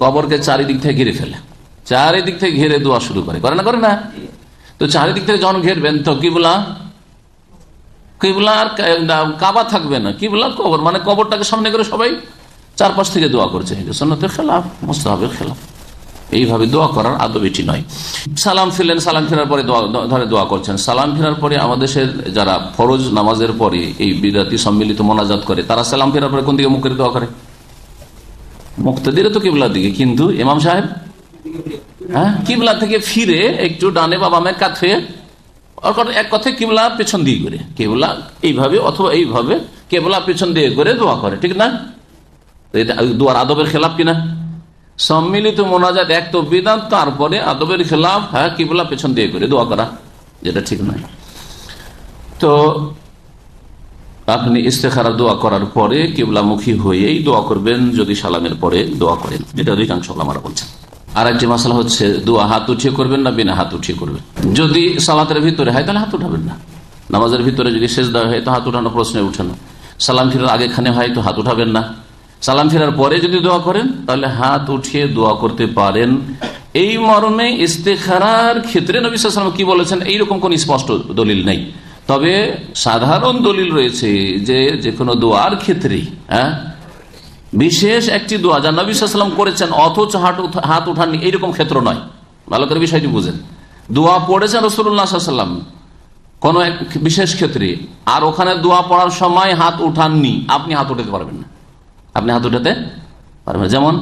কবরকে চারিদিক থেকে ঘিরে ফেলে। চারিদিক থেকে ঘিরে দোয়া শুরু করে। করে না করে না? তো চারিদিক থেকে যখন ঘেরবেন, তো কিবলা? কিবলা আর কাবা থাকবে না। কিবলা কবর মানে কবরটাকে সামনে করে সবাই চারপাশ থেকে দোয়া করছে। সন্ন্যতের খেলাফ, মোস্তাহাবের খেলাফ। এইভাবে দোয়া করার আদব এটি নয়। সালাম ফিরলেন, সালাম ফেরার পরে ধরে দোয়া করছেন। সালাম ফেরার পরে আমাদের দেশের যারা ফরজ নামাজের পরে এই বিদাতি সম্মিলিত মোনাজাত করে, তারা সালাম ফেরার পরে কোন দিকে মুখের দোয়া করে? মুক্তদিরে তো কেবলার দিকে, কিন্তু ইমাম সাহেব হ্যাঁ কিবলা থেকে ফিরে একটু ডানে বা বামে কাত হয়ে এক কথায় কিবলা পেছন দিয়ে করে কেবলা এইভাবে অথবা এইভাবে কেবলা পেছন দিয়ে করে দোয়া করে, ঠিক না? দোয়ার আদবের খেলাপ কিনা? সম্মিলিত মোনাজাত এক তো বিধান তারপরে আদবের খেলাফ হ্যাঁ কিবলা পেছন দিয়ে করে দোয়া করা, যেটা ঠিক নয়। তো আপনি ইস্তেখারা দোয়া করার পরে কিবলামুখী হয়েই দোয়া করবেন যদি সালামের পরে দোয়া করেন এটা অধিকাংশ আমরা বলছেন। আর একটি মশলা হচ্ছে, দোয়া হাত উঠিয়ে করবেন না, বিনা হাত উঠিয়ে করবেন। যদি সালাতের ভিতরে হয়, তাহলে হাত উঠাবেন না। নামাজের ভিতরে যদি শেষ দেওয়া হয়, তো হাত উঠানো প্রশ্নে উঠে না। সালাম ফিরার আগেখানে হয়, তো হাত উঠাবেন না। সালাম ফেরার পরে যদি দোয়া করেন, তাহলে হাত উঠিয়ে দোয়া করতে পারেন। এই মর্মে ইস্তেখারার ক্ষেত্রে নবী সালাম কি বলেছেন? এইরকম কোন স্পষ্ট দলিল নেই। তবে সাধারণ দলিল রয়েছে যে যে কোনো দোয়ার ক্ষেত্রেই হ্যাঁ? বিশেষ একটি দোয়া যা নবী সাল্লাম করেছেন, অথচ হাত হাত উঠাননি, এইরকম ক্ষেত্র নয়। ভালো করে বিষয়টি বুঝেন। দোয়া পড়েছেন রসুল্লাহ সাল্লাম কোন এক বিশেষ ক্ষেত্রে, আর ওখানে দোয়া পড়ার সময় হাত উঠাননি, আপনি হাত উঠাতে পারবেন না। আপনি হাত উঠাতে পারবেন যেমন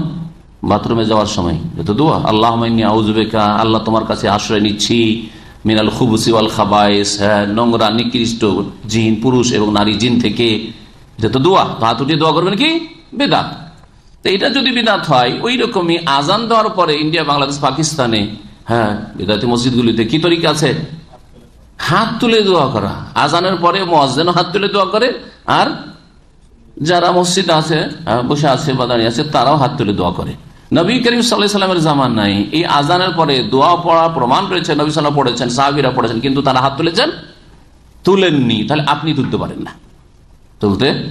বাথরুমে যাওয়ার সময় যেহেতু দোয়া আল্লাহ আউজবেকা আল্লাহ তোমার কাছে আশ্রয় নিচ্ছি মিনাল খুবুসি আল খাবাইস হ্যাঁ নোংরা, নিকৃষ্ট জিন, পুরুষ এবং নারী জিন থেকে যেহেতু দোয়া হাত উঠিয়ে দোয়া করবেন কি? বেদাত। তো এটা যদি বেদাত হয় ওই রকমই আজান দেওয়ার পরে ইন্ডিয়া, বাংলাদেশ, পাকিস্তানে হ্যাঁ বেদাতি মসজিদগুলিতে কি তরিকা আছে? হাত তুলে দোয়া করা। আজানের পরে মসজেনও হাত তুলে দোয়া করে, আর যারা মসজিদ আছে বসে আছে বা দাঁড়িয়ে আছে, তারাও হাত তুলে দোয়া করে। নবী করিম সাল্লাহ সাল্লামের জামান নাই। এই আজানের পরে দোয়া পড়া প্রমাণ রয়েছে নবী সাল্লাহ পড়েছেন, সাহাবিরা পড়েছেন, কিন্তু তারা হাত তুলেছেন? তুলেননি। তাহলে আপনি তুলতে পারেন না। তুলতে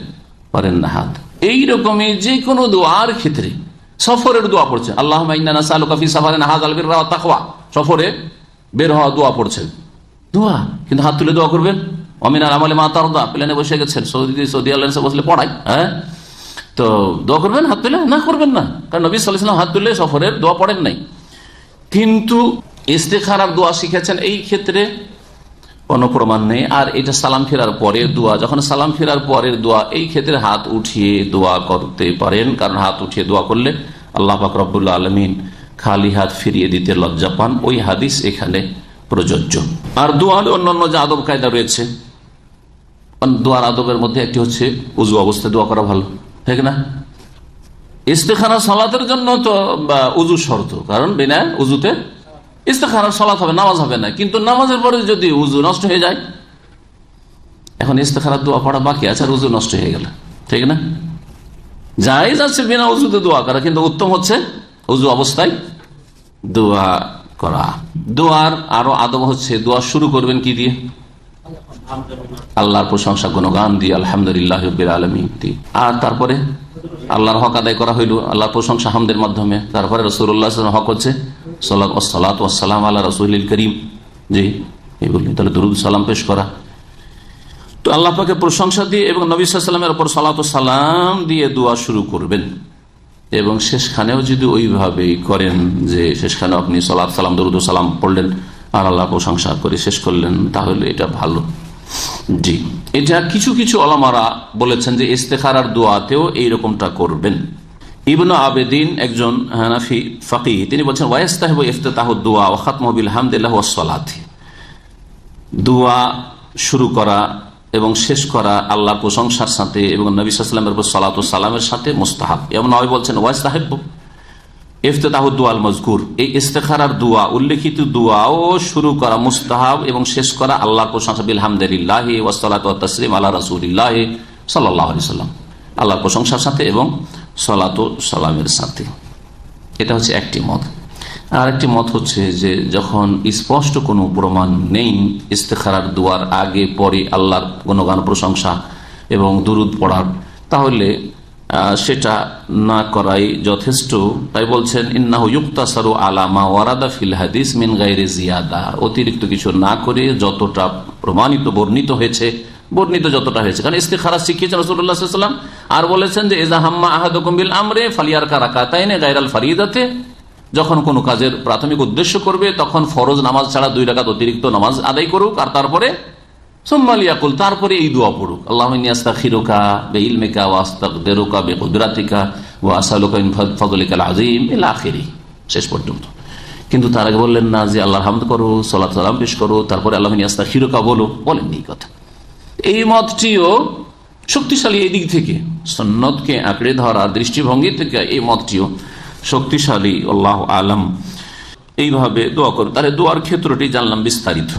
পারেন না হাত। এই রকমই যে কোনো দোয়ার ক্ষেত্রে সফরের দোয়া পড়ছে। আল্লাহ সফরে বের হওয়া দোয়া পড়ছেন দোয়া? কিন্তু হাত তুলে দোয়া করবেন? অমিনার আমলে মা তারদা। প্লেনে বসে গেছেন। সৌদি সৌদি আল্লাহ বসলে পড়াই হ্যাঁ? তো দোয়া করবেন, হাত তুলে? না, করবেন না। কারণ নবী সাল্লাম হাত তুলে সফরের দোয়া পড়েন নাই। কিন্তু ইস্তেখার দোয়া শিখেছেন, এই ক্ষেত্রে কোনো প্রমাণ নেই। আর এটা সালাম ফেরার পরের দোয়া, যখন সালাম ফেরার পরের দোয়া, এই ক্ষেত্রে হাত উঠিয়ে দোয়া করতে পারেন। কারণ হাত উঠিয়ে দোয়া করলে আল্লাহ রব্বুল্লা আলমিন খালি হাত ফিরিয়ে দিতে লজ্জা পান। ওই হাদিস এখানে প্রযোজ্য। আর দোয়ার অন্যান্য যে আদব কায়দা রয়েছে। দোয়ার আদবের মধ্যে একটি হচ্ছে উজু অবস্থায় দোয়া করা ভালো। ঠিক না? ইস্তেখানা সালাতের জন্য তো উজু শর্ত। কারণ বিনা উজুতে ইস্তেখানার সালাত হবে, নামাজ হবে না। কিন্তু নামাজের পরে যদি উজু নষ্ট হয়ে যায়, এখন ইস্তেখানার দোয়া পড়া বাকি আছে আর উজু নষ্ট হয়ে গেল। ঠিক না? যাই যাচ্ছে বিনা উজুতে দোয়া করা, কিন্তু উত্তম হচ্ছে উজু অবস্থায় দোয়া করা। দোয়ার আরও আদব হচ্ছে, দোয়া শুরু করবেন কি দিয়ে? আল্লাহর প্রশংসা গুণগান দিয়ে আলহামদুলিল্লাহ আলমী আর তারপরে আল্লাহর হক আদায় করা হইল, আল্লাহর প্রশংসা হামদের মাধ্যমে। তারপরে রসুল্লাহ হক হচ্ছে সালাম আল্লাহ রসুল করিম। জি, এগুলি। তাহলে দরুদ সালাম পেশ করা। তো আল্লাহ পাকে প্রশংসা দিয়ে এবং নবী সাল্লামের ওপর সালাত সালাম দিয়ে দোয়া শুরু করবেন। এবং শেষখানেও যদি ওইভাবেই করেন যে শেষখানে আপনি সালাত, সালাম, দরুদ সালাম পড়লেন আর আল্লাহ প্রশংসা করে শেষ করলেন, তাহলে এটা ভালো। জি। এটা কিছু কিছু আলামারা বলেছেন যে ইস্তেখারার দোয়াতেও এইরকমটা করবেন। ইবন আবেদিন একজন হানাফি ফাকি তিনি বলছেন, ওয়াইস্তাহেব ইফতাহ দোয়া ওখাত মহবিল হামদুল্লাহ ওয়াসালাথি দোয়া শুরু করা এবং শেষ করা আল্লাহ প্রশংসার সাথে এবং নবী সাল্লামের উপর সালাত সালামের সাথে মোস্তাহাব। এমন নয় বলছেন, ওয়াইস্তাহেব। ইফতাহুদ্দোয়াল মজকুর এই ইস্তেখারার দোয়া, উল্লেখিত দোয়াও শুরু করা মুস্তাহাব এবং শেষ করা আল্লাহ প্রশংসা বিলহামদুলিল্লাহ ওয়াসালাত তসলিম আল্লাহ রসুলিল্লাহ সাল্লাহ সাল্লাম আল্লাহ প্রশংসার সাথে এবং সলাত সালামের সাথে। এটা হচ্ছে একটি মত। আর একটি মত হচ্ছে যে যখন স্পষ্ট কোনো প্রমাণ নেই ইস্তেখারার দোয়ার আগে পরে আল্লাহর গুণগান প্রশংসা এবং দুরুদ পড়ার, তাহলে সেটা না করাই যথেষ্ট। তাই বলছেন, ইন্নাহু ইউক্তাসারু আলামা ওয়ারাদা ফিল হাদিস মিন গাইরে জিয়াদা। অতিরিক্ত কিছু না করে যতটা প্রমাণিত, বর্ণিত হয়েছে, বর্ণিত যতটা হয়েছে। কারণ ইস্তেখারা শিখিয়েছেন রসুল্লাহাম আর বলেছেন যে এজা হাম্মা আহাদুকুম্বিল আমরে ফালিয়ার কারাকাতাইনে গাইরাল ফারিদাতে। যখন কোনো কাজের প্রাথমিক উদ্দেশ্য করবে, তখন ফরজ নামাজ ছাড়া দুই রাকাত অতিরিক্ত নামাজ আদায় করুক আর তারপরে সোম্মালিয়াকুল তারপরে এই দোয়া পড়ুক। আল্লাহ বে ইলমেকা ওয়াস্তাকদেরোকা বে কুদরাতিকা ও আসালুকা আজিম এলা শেষ পর্যন্ত। কিন্তু তার আগে বললেন না যে আল্লাহ হামদ করো সাল্লাহ সাল্লাম পেশ করো, তারপরে আল্লাহ আস্তা খিরোকা বলো বলেননি এই কথা। এই মতটিও শক্তিশালী এই দিক থেকে। সন্ন্যতকে আঁকড়ে ধরা, দৃষ্টিভঙ্গি থেকে এই মতটিও শক্তিশালী, আল্লাহ আলম। এইভাবে দোয়া করো তাহলে দোয়ার ক্ষেত্রটি জানলাম বিস্তারিত।